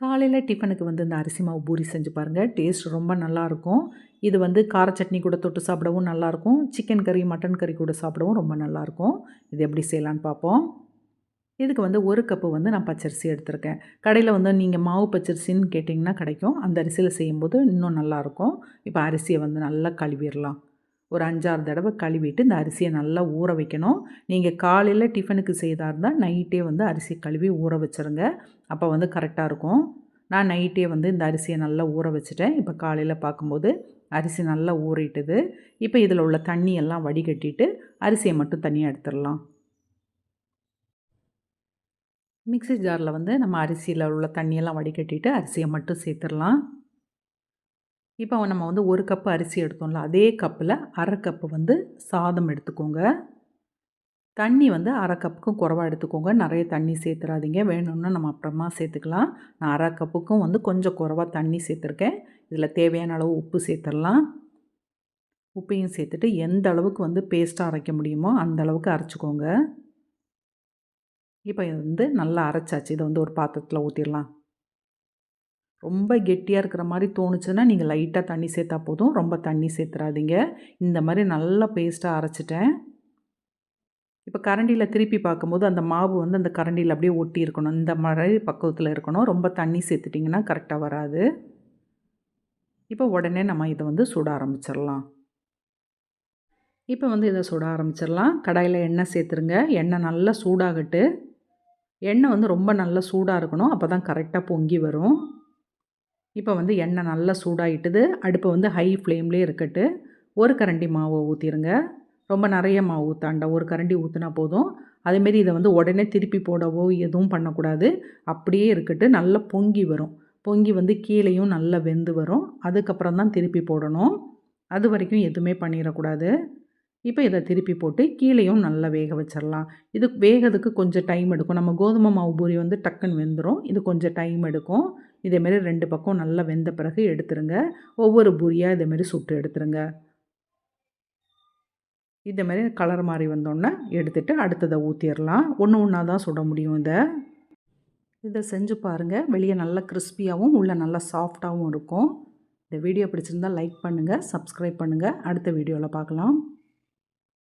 காலையில் டிஃபனுக்கு வந்து இந்த அரிசி மாவு பூரி செஞ்சு பாருங்கள் டேஸ்ட் ரொம்ப நல்லாயிருக்கும். இது வந்து கார சட்னி கூட தொட்டு சாப்பிடவும் நல்லாயிருக்கும். சிக்கன் கறி மட்டன் கறி கூட சாப்பிடவும் ரொம்ப நல்லாயிருக்கும். இது எப்படி செய்யலான்னு பார்ப்போம் இதுக்கு வந்து ஒரு கப்பு வந்து நான் பச்சரிசி எடுத்திருக்கேன். கடையில் வந்து நீங்கள் மாவு பச்சரிசின்னு கேட்டிங்கன்னா கிடைக்கும். அந்த அரிசியில் செய்யும்போது இன்னும் நல்லாயிருக்கும். இப்போ அரிசியை வந்து நல்லா கழுவிடலாம். ஒரு அஞ்சாறு தடவை கழுவிட்டு இந்த அரிசியை நல்லா ஊற வைக்கணும். நீங்கள் காலையில் டிஃபனுக்கு செய்தா இருந்தால் நைட்டே வந்து அரிசி கழுவி ஊற வச்சுருங்க. அப்போ வந்து கரெக்டாக இருக்கும். நான் நைட்டே வந்து இந்த அரிசியை நல்லா ஊற வச்சுட்டேன். இப்போ காலையில் பார்க்கும்போது அரிசி நல்லா ஊறிட்டுது. இப்போ இதில் உள்ள தண்ணியெல்லாம் வடிகட்டிட்டு அரிசியை மட்டும் தனியாக எடுத்துடலாம். மிக்சி ஜாரில் வந்து நம்ம அரிசியில் உள்ள தண்ணியெல்லாம் வடிகட்டிட்டு அரிசியை மட்டும் சேர்த்துடலாம். இப்போ நம்ம வந்து ஒரு கப்பு அரிசி எடுத்தோம்ல அதே கப்பில் அரை கப்பு வந்து சாதம் எடுத்துக்கோங்க. தண்ணி வந்து அரை கப்புக்கும் குறவாக எடுத்துக்கோங்க. நிறைய தண்ணி சேர்த்துறாதீங்க. வேணும்னா நம்ம அப்புறமா சேர்த்துக்கலாம். நான் அரை கப்புக்கும் வந்து கொஞ்சம் குறவாக தண்ணி சேர்த்துருக்கேன். இதில் தேவையான அளவு உப்பு சேர்த்துடலாம். உப்பையும் சேர்த்துட்டு எந்த அளவுக்கு வந்து பேஸ்ட்டாக அரைக்க முடியுமோ அந்த அளவுக்கு அரைச்சிக்கோங்க. இப்போ இது வந்து நல்லா அரைச்சாச்சு. இதை வந்து ஒரு பாத்திரத்தில் ஊற்றிடலாம் ரொம்ப கெட்டியாக இருக்கிற மாதிரி தோணுச்சுன்னா நீங்கள் லைட்டாக தண்ணி சேர்த்தா போதும். ரொம்ப தண்ணி சேர்த்துறாதீங்க. இந்த மாதிரி நல்லா பேஸ்ட்டாக அரைச்சிட்டேன். இப்போ கரண்டியில் திருப்பி பார்க்கும்போது அந்த மாவு வந்து அந்த கரண்டியில் அப்படியே ஒட்டி இருக்கணும். இந்த மாதிரி பக்குவத்தில் இருக்கணும். ரொம்ப தண்ணி சேர்த்துட்டிங்கன்னா கரெக்டாக வராது. இப்போ உடனே நம்ம இதை வந்து சுட ஆரம்பிச்சிடலாம். இப்போ வந்து இதை சுட ஆரம்பிச்சிடலாம். கடாயில் எண்ணெய் சேர்த்துருங்க. எண்ணெய் நல்லா சூடாகட்டு. எண்ணெய் வந்து ரொம்ப நல்லா சூடாக இருக்கணும். அப்போ தான் கரெக்டாக பொங்கி வரும். இப்போ வந்து எண்ணெய் நல்லா சூடாகிட்டுது அடுப்பை வந்து ஹை ஃப்ளேம்லேயே இருக்கட்டு. ஒரு கரண்டி மாவை ஊற்றிடுங்க ரொம்ப நிறைய மாவு ஊற்றாண்டா ஒரு கரண்டி ஊற்றினா போதும். அதேமாரி இதை வந்து உடனே திருப்பி போடவோ எதுவும் பண்ணக்கூடாது. அப்படியே இருக்கட்டு. நல்லா பொங்கி வரும். பொங்கி வந்து கீழேயும் நல்லா வெந்து வரும். அதுக்கப்புறம் தான் திருப்பி போடணும். அது வரைக்கும் எதுவுமே பண்ணிடக்கூடாது. இப்போ இதை திருப்பி போட்டு கீழேயும் நல்லா வேக வச்சிடலாம் இது வேகிறதுக்கு கொஞ்சம் டைம் எடுக்கும். நம்ம கோதுமை மாவு பூரி வந்து டக்குன்னு வெந்துடும் இது கொஞ்சம் டைம் எடுக்கும். இதேமாரி ரெண்டு பக்கம் நல்லா வெந்த பிறகு எடுத்துருங்க. ஒவ்வொரு பூரியாக இதேமாரி சுட்டு எடுத்துருங்க. இதேமாரி கலர் மாதிரி வந்தோடனே எடுத்துகிட்டு அடுத்ததை ஊற்றிடலாம் ஒன்று ஒன்றா தான் சுட முடியும் இதை. இதை செஞ்சு பாருங்கள் வெளியே நல்லா கிறிஸ்பியாகவும் உள்ளே நல்லா சாஃப்டாகவும் இருக்கும். இந்த வீடியோ பிடிச்சிருந்தால் லைக் பண்ணுங்கள் சப்ஸ்கிரைப் பண்ணுங்கள் அடுத்த வீடியோவில் பார்க்கலாம்.